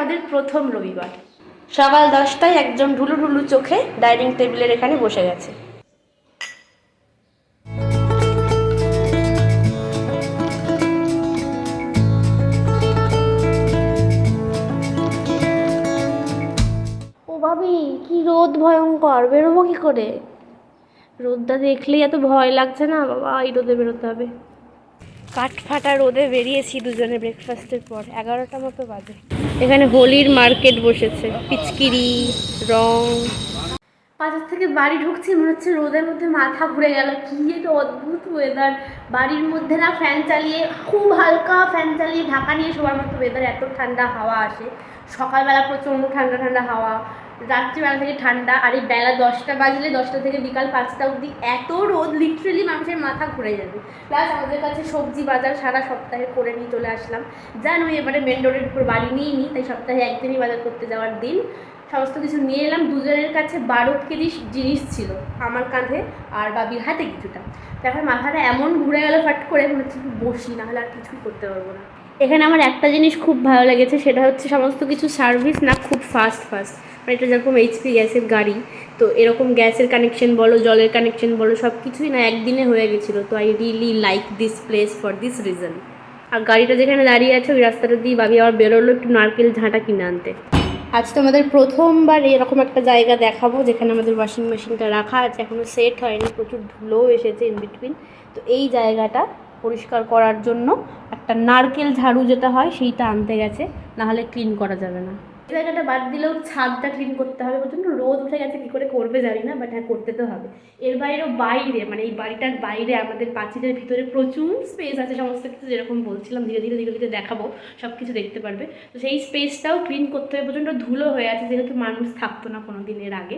আমাদের প্রথম রবিবার। সকাল দশটায় একজন ঢুলু ঢুলু চোখে ডাইনিং টেবিলের এখানে বসে গেছে। ও ভাবি কি রোদ ভয়ঙ্কর বেরোবো কি করে? রোদটা দেখলেই এত ভয় লাগছে না? বাবা এই রোদে বেরোতে হবে। কাঠ ফাটা রোদে বেরিয়েছি দুজনে ব্রেকফাস্টের পর এগারোটা মতো বাজে। এখানে হোলির মার্কেট বসেছে, পিচকিরি, রং। বাজার থেকে বাড়ি ঢুকছি, মনে হচ্ছে রোদের মধ্যে মাথা ঘুরে গেল। কি একটা অদ্ভুত ওয়েদার বাড়ির মধ্যে না ফ্যান চালিয়ে, খুব হালকা ফ্যান চালিয়ে ঢাকা নিয়ে সবার মতো ওয়েদার এত ঠান্ডা হাওয়া আসে। সকালবেলা প্রচণ্ড ঠান্ডা ঠান্ডা হাওয়া। রাত্রিবেলা থেকে ঠান্ডা, আর এই বেলা দশটা বাজলে দশটা থেকে বিকাল পাঁচটা অবধি এত রোদ লিটারেলি মানুষের মাথা ঘুরে যাবে। প্লাস আমাদের কাছে সবজি বাজার সারা সপ্তাহে করে নিয়ে চলে আসলাম। জানো, এবারে মেন রোডের উপর বাড়ি নিয়ে নিই তাই সপ্তাহে একদিনই বাজার করতে যাওয়ার দিন। সমস্ত কিছু নিয়ে এলাম। দুজনের কাছে বারো কেজি জিনিস ছিল, আমার কাঁধে আর বাবির হাতে কিছুটা। তারপর মাথাটা এমন ঘুরে গেল ফাট করে, মনে হচ্ছে বসি নাহলে আর কিছুই করতে পারব না। এখানে আমার একটা জিনিস খুব ভালো লেগেছে, সেটা হচ্ছে সমস্ত কিছু সার্ভিস না, খুব ফাস্ট ফাস্ট মানে এটা যেরকম এইচপি গ্যাসের গাড়ি, তো এরকম গ্যাসের কানেকশন বলো, জলের কানেকশন বলো সব কিছুই না একদিনে হয়ে গেছিল। তো I really like this place for this reason আর গাড়িটা যেখানে দাঁড়িয়ে আছে, ওই রাস্তাটা দিয়ে বাবি আবার বেরোলো একটু নারকেল ঝাঁটা কিনে আনতে। আজ তো আমাদের প্রথমবার এরকম একটা জায়গা দেখাবো, যেখানে আমাদের ওয়াশিং মেশিনটা রাখা আছে। এখনও সেট হয়নি, প্রচুর ধুলোও এসেছে ইন বিটুইন তো এই জায়গাটা পরিষ্কার করার জন্য একটা নারকেল ঝাড়ু যেটা হয়, সেইটা আনতে গেছে। নাহলে ক্লিন করা যাবে না। জায়গাটা বাদ দিলেও ছাদটা ক্লিন করতে হবে প্রচণ্ড রোদ উঠে গেছে কী করে করবে জানি না বাট হ্যাঁ করতে তো হবে। এর বাইরেও বাইরে মানে এই বাড়িটার বাইরে আমাদের পাঁচিলের ভিতরে প্রচুর স্পেস আছে সমস্ত কিছু যেরকম বলছিলাম ধীরে ধীরে ধীরে ধীরে দেখাবো সব কিছু দেখতে পারবে। তো সেই স্পেসটাও ক্লিন করতে হবে প্রচণ্ড ধুলো হয়ে আছে যেহেতু মানুষ থাকতো না কোনো দিনের আগে।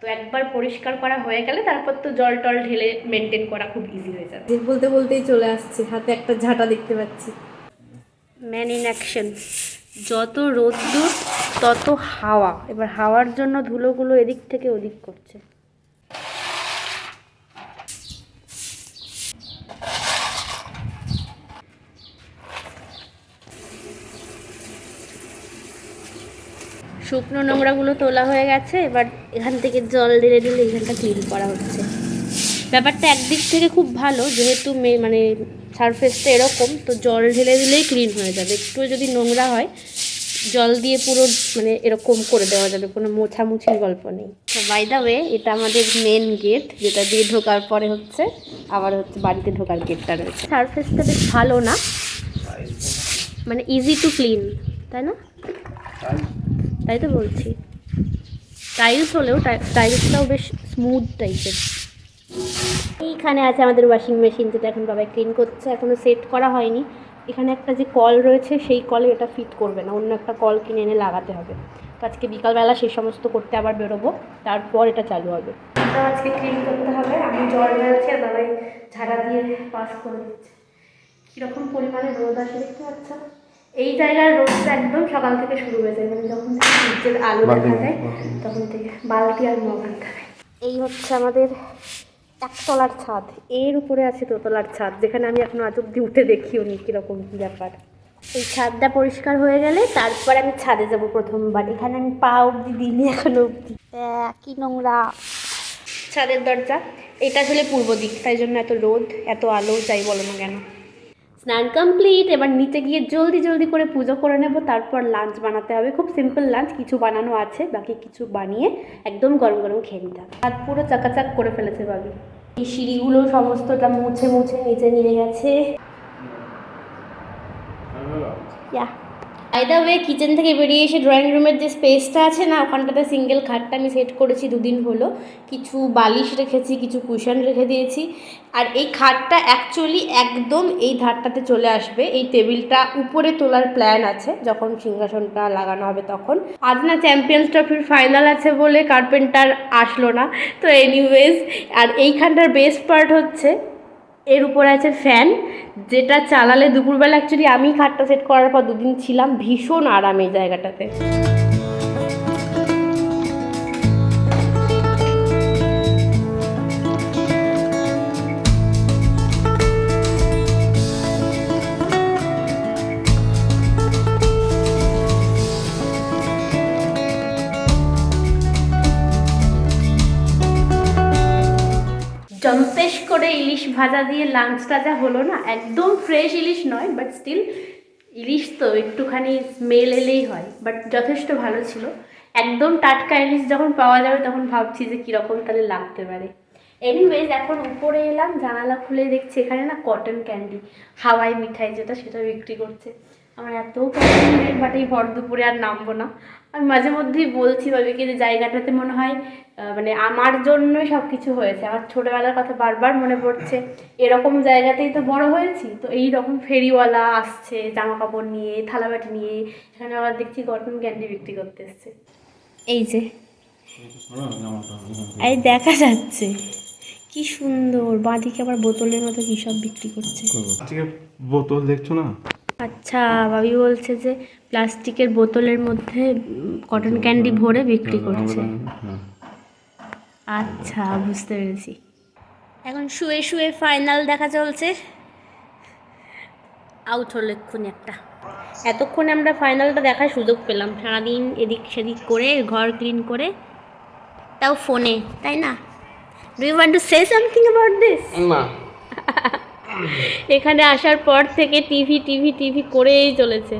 তো একবার পরিষ্কার করা হয়ে গেলে তারপর তো জল টল ঢেলে মেনটেন করা খুব ইজি হয়ে যাবে। বলতে বলতেই চলে আসছে হাতে একটা ঝাঁটা দেখতে পাচ্ছি। ম্যান ইন অ্যাকশন যত রোদ্দুর তত হাওয়া। এবার হাওয়ার জন্য ধুলোগুলো এদিক থেকে ওদিক করছে। শুকনো নোংরাগুলো তোলা হয়ে গেছে। এবার এখান থেকে জল ঢেলে ঢেলে এখানটা ক্লিন করা হচ্ছে। ব্যাপারটা একদিক থেকে খুব ভালো, যেহেতু মানে সারফেসটা এরকম, তো জল ঢেলে দিলেই ক্লিন হয়ে যাবে। একটু যদি নোংরা হয়, জল দিয়ে পুরো মানে এরকম করে দেওয়া যাবে, কোনো মোছামুছির গল্প নেই। তো বাই দ্য ওয়ে এটা আমাদের মেন গেট যেটা দিয়ে ঢোকার পরে হচ্ছে, আবার হচ্ছে বাড়িতে ঢোকার গেটটা রয়েছে। সারফেসটা বেশ ভালো না? মানে ইজি টু ক্লিন তাই না? তাই তো বলছি। টাইলস হলেও টাইলসটাও বেশ স্মুথ টাইপের এইখানে আছে আমাদের ওয়াশিং মেশিন যেটা এখন বাবাই ক্লিন করছে এখনও সেট করা হয়নি। এখানে একটা যে কল রয়েছে সেই কলে এটা ফিট করবে না অন্য একটা কল কিনে এনে লাগাতে হবে। তো আজকে বিকালবেলা সেই সমস্ত করতে আবার বেরোবো তারপর এটা চালু হবে। এটা আজকে ক্লিন করতে হবে আমি জল ঢালছি আর বাবাই ঝাড়া দিয়ে পাস করে দিচ্ছে। কীরকম পরিমাণে রোদ আসে দেখতে পাচ্ছ? এই জায়গার রোদটা একদম সকাল থেকে শুরু হয়ে যায় মানে যখন সূর্যের আলো দেখা যায় তখন থেকে বালতি আর মগ আনতে হবে এই হচ্ছে আমাদের একতলার ছাদ। এর উপরে আছে দোতলার ছাদ যেখানে আমি এখনও আজ অব্দি উঠে দেখিও নি কীরকম কী ব্যাপার। এই ছাদটা পরিষ্কার হয়ে গেলে তারপর আমি ছাদে যাব প্রথমবার। এখানে আমি পা অবধি দিইনি এখনও অবধি কি নোংরা। ছাদের দরজা এটা আসলে পূর্ব দিক তাই জন্য এত রোদ এত আলো যাই বলো না কেন। স্নান কমপ্লিট এবার নিচে গিয়ে জলদি জলদি করে পুজো করে নেব তারপর লাঞ্চ বানাতে হবে। খুব সিম্পল লাঞ্চ কিছু বানানো আছে বাকি কিছু বানিয়ে একদম গরম গরম খেয়ে নিতে হবে। হাত পুরো চাকাচাক করে ফেলেছে বাবি এই সিঁড়িগুলো সমস্তটা মুছে মুছে নিচে নিয়ে গেছে। Yeah by the way kitchen থেকে বেরিয়ে এসে ড্রয়িং রুমের যে স্পেসটা আছে না, ওখানটাতে সিঙ্গেল খাটটা আমি সেট করেছি দুদিন হলো। কিছু বালিশ রেখেছি, কিছু কুশন রেখে দিয়েছি। আর এই খাটটা অ্যাকচুয়ালি একদম এই ধারটাতে চলে আসবে। এই টেবিলটা উপরে তোলার প্ল্যান আছে, যখন সিংহাসনটা লাগানো হবে তখন। আজ না চ্যাম্পিয়ন্স ট্রফির ফাইনাল আছে বলে কার্পেন্টার আসলো না। তো এনিওয়েজ আর এইখানটার বেস্ট পার্ট হচ্ছে এর উপরে আছে ফ্যান যেটা চালালে দুপুরবেলা অ্যাকচুয়ালি আমি খাটটা সেট করার পর দুদিন ছিলাম ভীষণ আরাম এই জায়গাটাতে। চম্পেশ করে ইলিশ ভাজা দিয়ে লাঞ্চটা যা হলো না, একদম ফ্রেশ ইলিশ নয় বাট স্টিল ইলিশ তো একটুখানি স্মেল এলেই হয় বাট যথেষ্ট ভালো ছিল। একদম টাটকা ইলিশ যখন পাওয়া যাবে তখন ভাবছি যে কীরকম তাহলে লাগতে পারে। এনিওয়েজ এখন উপরে এলাম, জানালা খুলে দেখছি এখানে না কটন ক্যান্ডি হাওয়াই মিঠাই যেটা সেটা বিক্রি করছে। আমার এত পছন্দের বাট এই ভর দুপুরে আর নামবো না। আমি মাঝে মধ্যেই বলছি বাবিকে যে জায়গাটাতে মনে হয় মানে আমার জন্যই সব কিছু হয়েছে। আমার ছোটোবেলার কথা বারবার মনে পড়ছে। এরকম জায়গাতেই তো বড় হয়েছি। তো এই রকম ফেরিওয়ালা আসছে জামা কাপড় নিয়ে থালাবাটি নিয়ে এখানে আবার দেখছি কটন ক্যান্ডি বিক্রি করতে এসছে। এই যে। এই দেখা যাচ্ছে। কি সুন্দর। বাঁদিকে আবার বোতলের মতো কী সব বিক্রি করছে। বোতল দেখছ না? আচ্ছা বাবি বলছে যে প্লাস্টিকের বোতলের মধ্যে কটন ক্যান্ডি ভরে বিক্রি করছে। হ্যাঁ। আচ্ছা বুঝতে পেরেছি। এখন শুয়ে শুয়ে ফাইনাল দেখা চলছে। আউট হলো এক্ষুনি একটা। এতক্ষণে আমরা ফাইনালটা দেখার সুযোগ পেলাম। সারাদিন এদিক সেদিক করে ঘর ক্লিন করে তাও ফোনে তাই না? Do you want to say something about this না। এখানে আসার পর থেকে টিভি টিভি টিভি করেই চলেছে।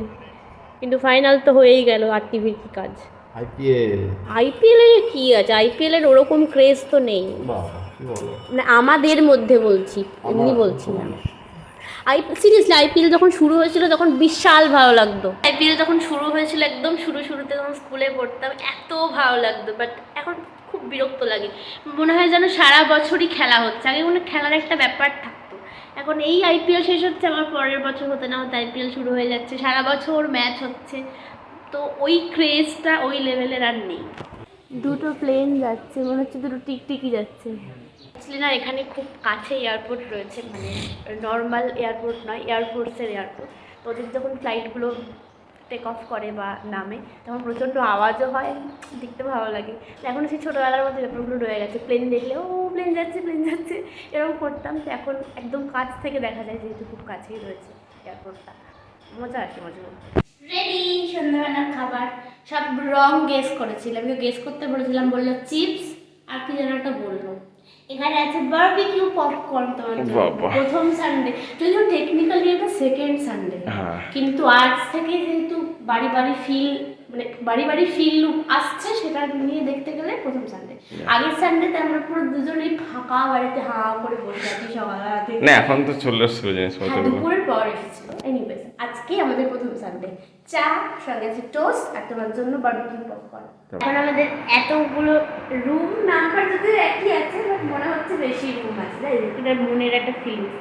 কিন্তু ফাইনাল তো হয়েই গেল আর টিভির কি কাজ। আইপিএল আইপিএলের কী আছে? আইপিএলের ওরকম ক্রেজ তো নেই। মানে আমাদের মধ্যে বলছি এমনি বলছি না। আই সিরিয়াসলি আইপিএল যখন শুরু হয়েছিল তখন বিশাল ভালো লাগতো। আইপিএল যখন শুরু হয়েছিল একদম শুরু শুরুতে যখন স্কুলে পড়তাম এত ভালো লাগতো। বাট এখন খুব বিরক্ত লাগে। মনে হয় যেন সারা বছরই খেলা হচ্ছে। আগে মনে খেলার একটা ব্যাপার থাকতো এখন এই আইপিএল শেষ হচ্ছে, আমার পরের বছর হতে না হতে আইপিএল শুরু হয়ে যাচ্ছে। সারা বছর ম্যাচ হচ্ছে। তো ওই ক্রেজটা ওই লেভেলের আর নেই। দুটো প্লেন যাচ্ছে, মনে হচ্ছে দুটো টিকটিকি যাচ্ছে। না, এখানে খুব কাছে এয়ারপোর্ট রয়েছে মানে নর্মাল এয়ারপোর্ট নয় এয়ারফোর্সের এয়ারপোর্ট তো ওদের যখন ফ্লাইটগুলো টেক অফ করে বা নামে, তখন প্রচণ্ড আওয়াজও হয়, দেখতে ভালো লাগে। এখন সেই ছোটোবেলার মধ্যে ব্যাপারগুলো রয়ে গেছে। প্লেন দেখলে, ও প্লেন যাচ্ছে প্লেন যাচ্ছে, এরকম করতাম। তো এখন একদম কাছ থেকে দেখা যায় যেহেতু খুব কাছেই রয়েছে এয়ারপোর্টটা মজা আসে মজা রেডি সন্ধ্যাবেলার খাবার। সব রং গেস করেছিলাম। গেস করতে বলেছিলাম, বলল চিপস আর কি যেন একটা বলল। এখানে আছে বারবিকিউ পপকর্ন তোমার প্রথম সানডে যদিও টেকনিক্যালি এটা সেকেন্ড সানডে হ্যাঁ। কিন্তু আজ থেকে যেহেতু বাড়ি বাড়ি ফিল মানে বাড়ি বাড়ি ফিল আসছে সেটা নিয়ে দেখতে গেলে প্রথম সানডে আগের সানডেতে আমরা পুরো দুজনেই ফাঁকা বাড়িতে হা করে বসে আছি সকালবেলা না এখন তো চলে আসছিল হ্যাঁ জিনিসপত্রগুলো দুপুরের পর এসেছিল। এনিওয়েজ আজকে আমাদের প্রথম সানডে চা সঙ্গে আছে টোস্ট আর তোমার জন্য বারবিকিউ পপকর্ন এখন আমাদের এতগুলো রুম নাম্বার যদি একই আছে বাট মনে হচ্ছে বেশি রুম আছে তাই এটা মনের একটা ফিলিংস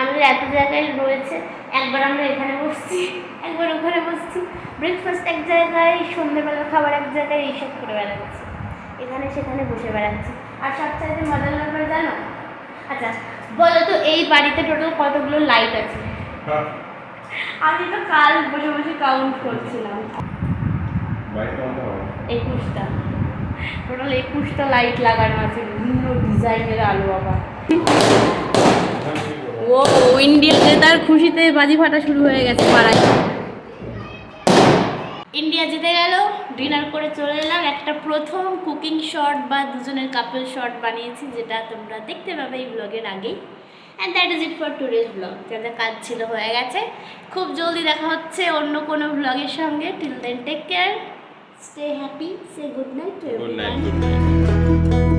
আমাদের এত জায়গায় রয়েছে একবার আমরা এখানে বসছি একবার ওখানে বসছি। ব্রেকফাস্ট এক জায়গায় সন্ধ্যেবেলার খাবার এক জায়গায় এইসব করে বেড়াচ্ছি। এখানে সেখানে বসে বেড়াচ্ছি। আর সবচাইতে মজার ব্যাপার জানো? আচ্ছা বলো তো এই বাড়িতে টোটাল কতগুলো লাইট আছে? আমি তো কাল বসে বসে কাউন্ট করছিলাম। একুশটা। টোটাল একুশটা লাইট লাগানো আছে বিভিন্ন ডিজাইনের আলো আবার ও ইন্ডিয়া জেতার খুশিতে বাজি ফাটা শুরু হয়ে গেছে পাড়ায়। ইন্ডিয়া জিতে গেল। ডিনার করে চলে এলাম। একটা প্রথম কুকিং শট বা দুজনের কাপল শট বানিয়েছি যেটা তোমরা দেখতে পাবে এই ব্লগের আগেই। And that is it for today's blog যাদের কাজ ছিল হয়ে গেছে। খুব জলদি দেখা হচ্ছে অন্য কোনো ব্লগের সঙ্গে। Till then take care stay happy say good night good night